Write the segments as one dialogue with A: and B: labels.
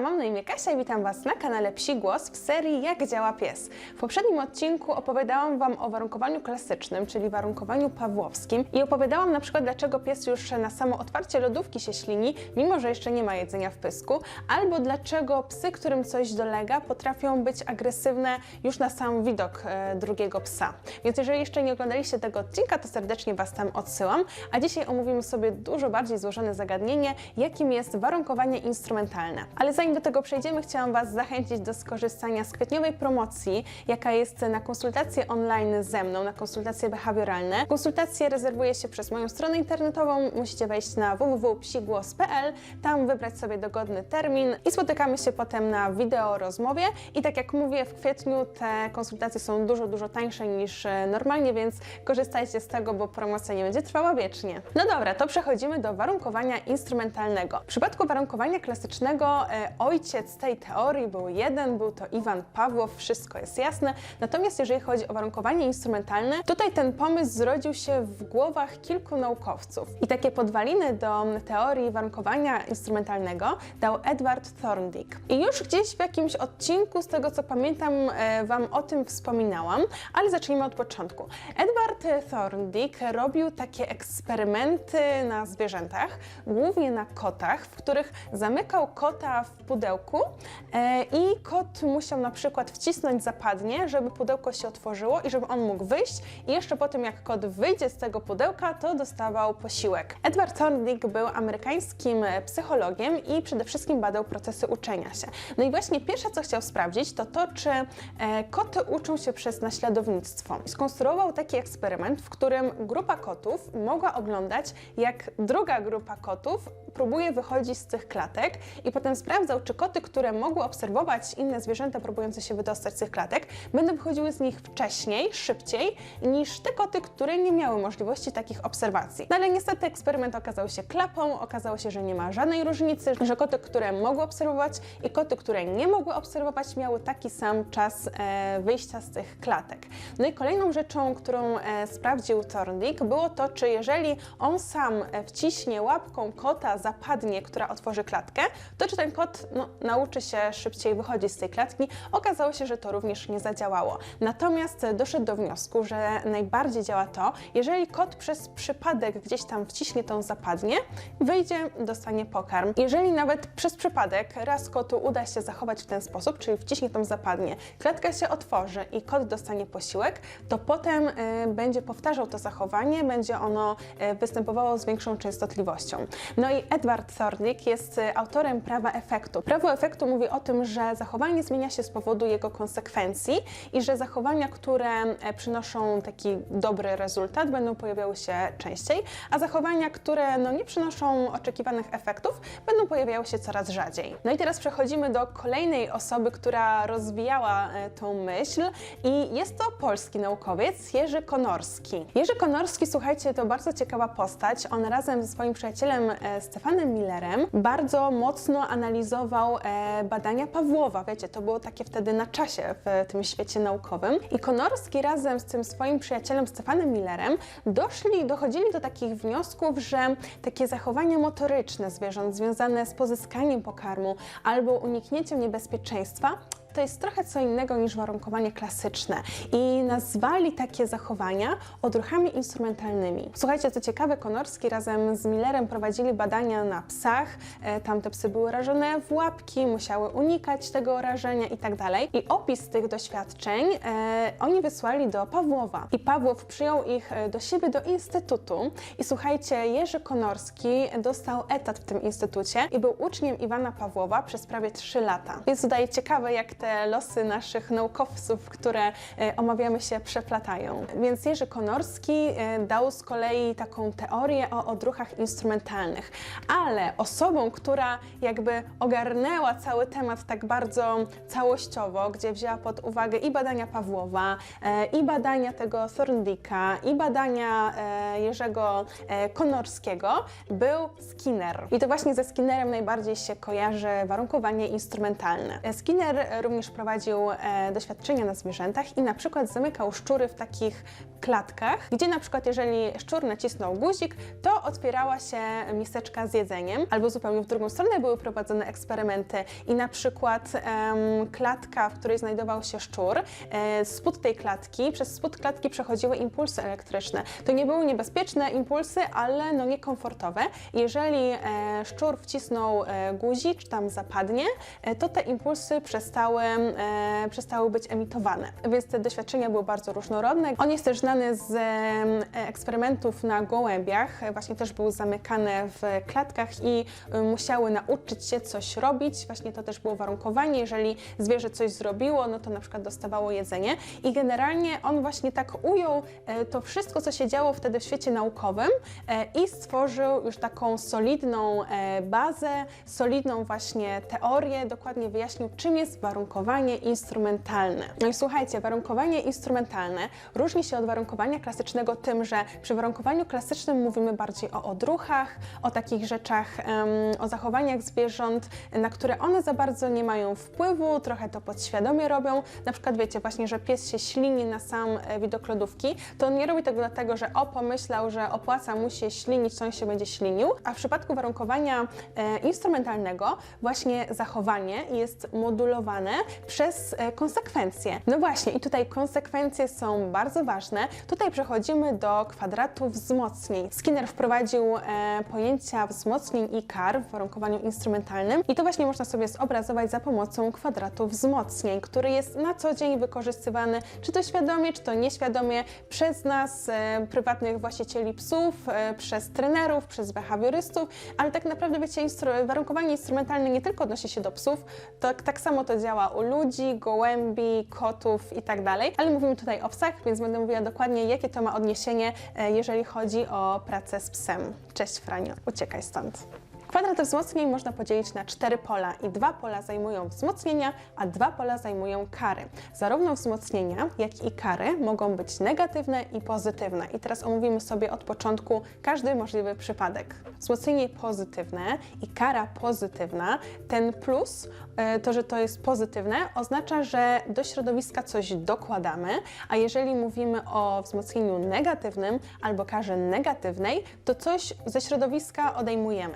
A: Mam na imię Kasia i witam Was na kanale Psi Głos w serii Jak działa pies. W poprzednim odcinku opowiadałam Wam o warunkowaniu klasycznym, czyli warunkowaniu pawłowskim i opowiadałam na przykład dlaczego pies już na samo otwarcie lodówki się ślini, mimo że jeszcze nie ma jedzenia w pysku, albo dlaczego psy, którym coś dolega, potrafią być agresywne już na sam widok e, drugiego psa. Więc jeżeli jeszcze nie oglądaliście tego odcinka, to serdecznie Was tam odsyłam, a dzisiaj omówimy sobie dużo bardziej złożone zagadnienie, jakim jest warunkowanie instrumentalne. Ale zanim do tego przejdziemy, chciałam Was zachęcić do skorzystania z kwietniowej promocji, jaka jest na konsultacje online ze mną, na konsultacje behawioralne. Konsultacje rezerwuje się przez moją stronę internetową, musicie wejść na www.psigłos.pl, tam wybrać sobie dogodny termin i spotykamy się potem na wideo rozmowie i tak jak mówię, w kwietniu te konsultacje są dużo, dużo tańsze niż e, normalnie, więc korzystajcie z tego, bo promocja nie będzie trwała wiecznie. No dobra, to przechodzimy do warunkowania instrumentalnego. W przypadku warunkowania klasycznego e, ojciec tej teorii był jeden, był to Iwan Pawłow, wszystko jest jasne. Natomiast jeżeli chodzi o warunkowanie instrumentalne, tutaj ten pomysł zrodził się w głowach kilku naukowców. I takie podwaliny do teorii warunkowania instrumentalnego dał Edward Thorndike. I już gdzieś w jakimś odcinku, z tego co pamiętam, e, Wam o tym wspominałam, ale zacznijmy od początku. Edward Thorndike robił takie eksperymenty na zwierzętach, głównie na kotach, w których zamykał kota w pudełku e, i kot musiał na przykład wcisnąć zapadnie, żeby pudełko się otworzyło i żeby on mógł wyjść i jeszcze po tym jak kot wyjdzie z tego pudełka, to dostawał posiłek. Edward Thorndike był amerykańskim e, psychologiem i przede wszystkim badał procesy uczenia się. No i właśnie pierwsze co chciał sprawdzić to to, czy e, koty uczą się przez naśladownictwo. Skonstruował taki eksperyment, w którym grupa kotów mogła oglądać jak druga grupa kotów próbuje wychodzić z tych klatek i potem sprawdzał, czy koty, które mogły obserwować inne zwierzęta próbujące się wydostać z tych klatek, będą wychodziły z nich wcześniej, szybciej niż te koty, które nie miały możliwości takich obserwacji. No ale niestety eksperyment okazał się klapą, okazało się, że nie ma żadnej różnicy, że koty, które mogły obserwować i koty, które nie mogły obserwować, miały taki sam czas e, wyjścia z tych klatek. No i kolejną rzeczą, którą e, sprawdził Thorndike, było to, czy jeżeli on sam e, wciśnie łapką kota zapadnie, która otworzy klatkę, to czy ten kot no, nauczy się szybciej wychodzić z tej klatki. Okazało się, że to również nie zadziałało. Natomiast doszedł do wniosku, że najbardziej działa to, jeżeli kot przez przypadek gdzieś tam wciśnie tą zapadnię, wyjdzie, dostanie pokarm. Jeżeli nawet przez przypadek raz kotu uda się zachować w ten sposób, czyli wciśnie tą zapadnię, klatka się otworzy i kot dostanie posiłek, to potem y, będzie powtarzał to zachowanie, będzie ono y, występowało z większą częstotliwością. No i Edward Thorndike jest y, autorem prawa efektu. Prawo efektu mówi o tym, że zachowanie zmienia się z powodu jego konsekwencji i że zachowania, które e, przynoszą taki dobry rezultat, będą pojawiały się częściej, a zachowania, które no, nie przynoszą oczekiwanych efektów, będą pojawiały się coraz rzadziej. No i teraz przechodzimy do kolejnej osoby, która rozwijała e, tą myśl i jest to polski naukowiec Jerzy Konorski. Jerzy Konorski, słuchajcie, to bardzo ciekawa postać. On razem ze swoim przyjacielem e, Stefanem Millerem bardzo mocno analizował e, badania Pawłowa. Wiecie, to było takie wtedy na czasie w tym świecie naukowym. I Konorski razem z tym swoim przyjacielem Stefanem Millerem doszli, dochodzili do takich wniosków, że takie zachowania motoryczne zwierząt związane z pozyskaniem pokarmu albo uniknięciem niebezpieczeństwa to jest trochę co innego niż warunkowanie klasyczne i nazwali takie zachowania odruchami instrumentalnymi. Słuchajcie, co ciekawe, Konorski razem z Millerem prowadzili badania na psach. E, Tam te psy były rażone w łapki, musiały unikać tego rażenia i tak. I opis tych doświadczeń e, oni wysłali do Pawłowa. I Pawłow przyjął ich e, do siebie do instytutu. I słuchajcie, Jerzy Konorski dostał etat w tym instytucie i był uczniem Iwana Pawłowa przez prawie 3 lata. Więc tutaj ciekawe, jak te losy naszych naukowców, które e, omawiamy się, przeplatają. Więc Jerzy Konorski e, dał z kolei taką teorię o odruchach instrumentalnych, ale osobą, która jakby ogarnęła cały temat tak bardzo całościowo, gdzie wzięła pod uwagę i badania Pawłowa, e, i badania tego Thorndika, i badania Jerzego Konorskiego, był Skinner. I to właśnie ze Skinnerem najbardziej się kojarzy warunkowanie instrumentalne. Skinner również prowadził e, doświadczenia na zwierzętach i na przykład zamykał szczury w takich klatkach, gdzie na przykład jeżeli szczur nacisnął guzik, to otwierała się miseczka z jedzeniem, albo zupełnie w drugą stronę były prowadzone eksperymenty i na przykład klatka, w której znajdował się szczur, e, spód tej klatki, przez spód klatki przechodziły impulsy elektryczne. To nie były niebezpieczne impulsy, ale no niekomfortowe. Jeżeli e, szczur wcisnął e, guzik, czy tam zapadnie, e, to te impulsy przestały, e, przestały być emitowane. Więc te doświadczenia były bardzo różnorodne. On jest też znany z e, eksperymentów na gołębiach. Właśnie też były zamykane w klatkach i e, musiały nauczyć się coś robić. Właśnie to też było warunkowanie. Jeżeli zwierzę coś zrobiło, no to na przykład dostawało jedzenie. I generalnie on właśnie tak ujął e, to wszystko, co się działo wtedy w świecie naukowym i stworzył już taką solidną bazę, solidną właśnie teorię, dokładnie wyjaśnił, czym jest warunkowanie instrumentalne. No i słuchajcie, warunkowanie instrumentalne różni się od warunkowania klasycznego tym, że przy warunkowaniu klasycznym mówimy bardziej o odruchach, o takich rzeczach, o zachowaniach zwierząt, na które one za bardzo nie mają wpływu, trochę to podświadomie robią. Na przykład wiecie właśnie, że pies się ślini na sam e, widok lodówki, to on nie robi tego dlatego, że o pomyślał, że opłaca mu się ślinić, to on się będzie ślinił, a w przypadku warunkowania e, instrumentalnego właśnie zachowanie jest modulowane przez e, konsekwencje. No właśnie i tutaj konsekwencje są bardzo ważne. Tutaj przechodzimy do kwadratu wzmocnień. Skinner wprowadził e, pojęcia wzmocnień i kar w warunkowaniu instrumentalnym i to właśnie można sobie zobrazować za pomocą kwadratu wzmocnień, który jest na co dzień wykorzystywany, czy to świadomie, czy to nieświadomie przez nas, e, prywatnych właścicieli psów, e, przez trenerów, przez behawiorystów, ale tak naprawdę wiecie, instru- warunkowanie instrumentalne nie tylko odnosi się do psów, to tak samo to działa u ludzi, gołębi, kotów i tak ale mówimy tutaj o psach, więc będę mówiła dokładnie, jakie to ma odniesienie, e, jeżeli chodzi o pracę z psem. Cześć Franio, uciekaj stąd. Kwadrat wzmocnień można podzielić na cztery pola i dwa pola zajmują wzmocnienia, a dwa pola zajmują kary. Zarówno wzmocnienia, jak i kary mogą być negatywne i pozytywne. I teraz omówimy sobie od początku każdy możliwy przypadek. Wzmocnienie pozytywne i kara pozytywna, ten plus, e, to, że to jest pozytywne, oznacza, że do środowiska coś dokładamy, a jeżeli mówimy o wzmocnieniu negatywnym albo karze negatywnej, to coś ze środowiska odejmujemy.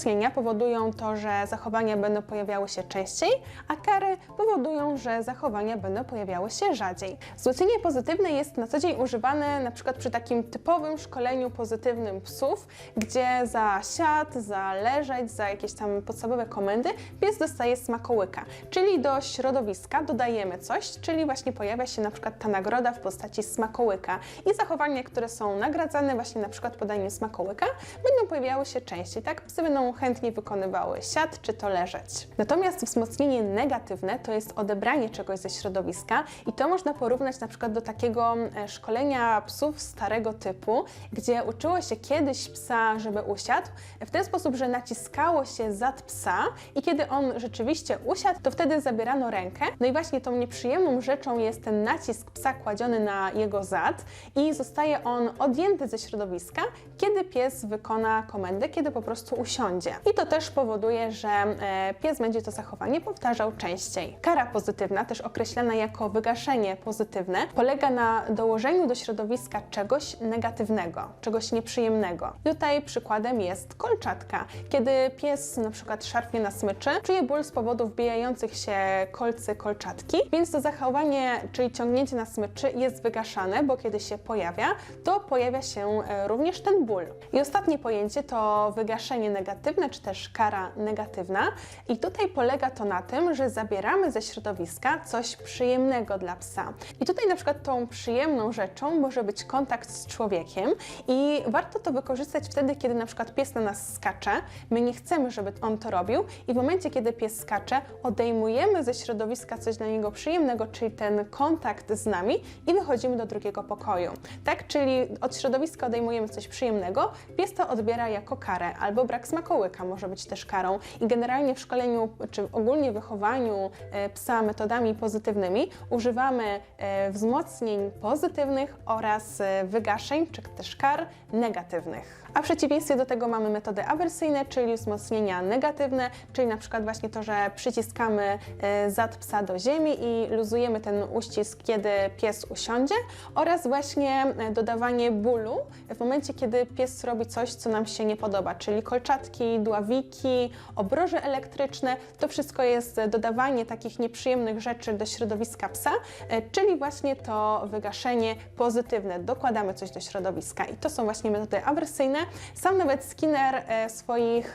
A: Wzmocnienia powodują to, że zachowania będą pojawiały się częściej, a kary powodują, że zachowania będą pojawiały się rzadziej. Wzmocnienie pozytywne jest na co dzień używane na przykład przy takim typowym szkoleniu pozytywnym psów, gdzie za siad, za leżeć, za jakieś tam podstawowe komendy pies dostaje smakołyka, czyli do środowiska dodajemy coś, czyli właśnie pojawia się na przykład ta nagroda w postaci smakołyka i zachowania, które są nagradzane właśnie na przykład podaniem smakołyka, będą pojawiały się częściej, tak? Psy będą chętnie wykonywały siad czy to leżeć. Natomiast wzmocnienie negatywne to jest odebranie czegoś ze środowiska i to można porównać na przykład do takiego e, szkolenia psów starego typu, gdzie uczyło się kiedyś psa, żeby usiadł, w ten sposób, że naciskało się zad psa i kiedy on rzeczywiście usiadł, to wtedy zabierano rękę. No i właśnie tą nieprzyjemną rzeczą jest ten nacisk psa kładziony na jego zad i zostaje on odjęty ze środowiska, kiedy pies wykona komendę, kiedy po prostu usiądzie. I to też powoduje, że e, pies będzie to zachowanie powtarzał częściej. Kara pozytywna, też określana jako wygaszenie pozytywne, polega na dołożeniu do środowiska czegoś negatywnego, czegoś nieprzyjemnego. Tutaj przykładem jest kolczatka. Kiedy pies na przykład szarpnie na smyczy, czuje ból z powodu wbijających się kolcy kolczatki, więc to zachowanie, czyli ciągnięcie na smyczy jest wygaszane, bo kiedy się pojawia, to pojawia się e, również ten ból. I ostatnie pojęcie to wygaszenie negatywne, czy też kara negatywna. I tutaj polega to na tym, że zabieramy ze środowiska coś przyjemnego dla psa. I tutaj na przykład tą przyjemną rzeczą może być kontakt z człowiekiem i warto to wykorzystać wtedy, kiedy na przykład pies na nas skacze, my nie chcemy, żeby on to robił i w momencie, kiedy pies skacze, odejmujemy ze środowiska coś dla niego przyjemnego, czyli ten kontakt z nami i wychodzimy do drugiego pokoju. Tak, czyli od środowiska odejmujemy coś przyjemnego, pies to odbiera jako karę albo brak smakołyka może być też karą i generalnie w szkoleniu czy ogólnie wychowaniu e, psa metodami pozytywnymi używamy e, wzmocnień pozytywnych oraz e, wygaszeń czy też kar negatywnych. A w przeciwieństwie do tego mamy metody awersyjne, czyli wzmocnienia negatywne, czyli na przykład właśnie to, że przyciskamy e, zad psa do ziemi i luzujemy ten uścisk, kiedy pies usiądzie oraz właśnie e, dodawanie bólu w momencie, kiedy pies robi coś, co nam się nie podoba, czyli kolczatki, dławiki, obroże elektryczne. To wszystko jest dodawanie takich nieprzyjemnych rzeczy do środowiska psa, e, czyli właśnie to wygaszenie pozytywne. Dokładamy coś do środowiska i to są właśnie metody awersyjne. Sam nawet Skinner e, w swoich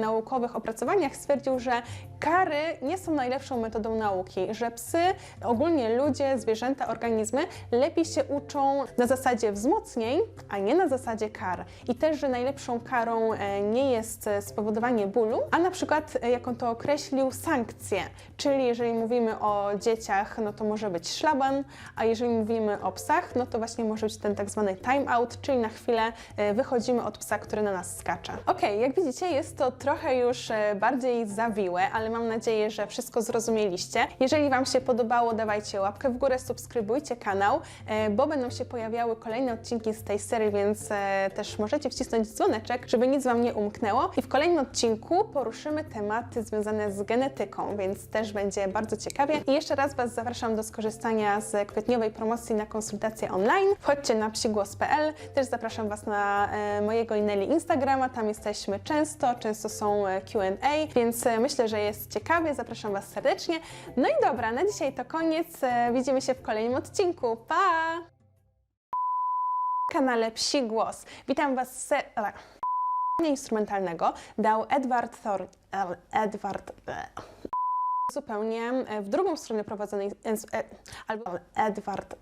A: naukowych opracowaniach stwierdził, że kary nie są najlepszą metodą nauki, że psy, ogólnie ludzie, zwierzęta, organizmy lepiej się uczą na zasadzie wzmocnień, a nie na zasadzie kar. I też, że najlepszą karą e, nie jest e, spowodowanie bólu, a na przykład, e, jak on to określił, sankcje. Czyli jeżeli mówimy o dzieciach, no to może być szlaban, a jeżeli mówimy o psach, no to właśnie może być ten tak zwany time out, czyli na chwilę wychodzimy od psa, który na nas skacze. Ok, jak widzicie, jest to trochę już bardziej zawiłe, ale mam nadzieję, że wszystko zrozumieliście. Jeżeli Wam się podobało, dawajcie łapkę w górę, subskrybujcie kanał, e, bo będą się pojawiały kolejne odcinki z tej serii, więc e, też możecie wcisnąć dzwoneczek, żeby nic Wam nie umknęło. I w kolejnym odcinku poruszymy tematy związane z genetyką, więc też będzie bardzo ciekawie. I jeszcze raz Was zapraszam do skorzystania z kwietniowej promocji na konsultacje online. Wchodźcie na psigłos.pl. Też zapraszam Was na e, mojego i Nelly Instagrama. Tam jesteśmy często, często są Q&A, więc myślę, że jest ciekawie. Zapraszam Was serdecznie. No i dobra, na dzisiaj to koniec. E, Widzimy się w kolejnym odcinku. Pa! kanale Psi Głos. Witam Was se... instrumentalnego dał Edward Thor... e, Edward... e, Zupełnie w drugą stronę prowadzonej... e, Albo Edward...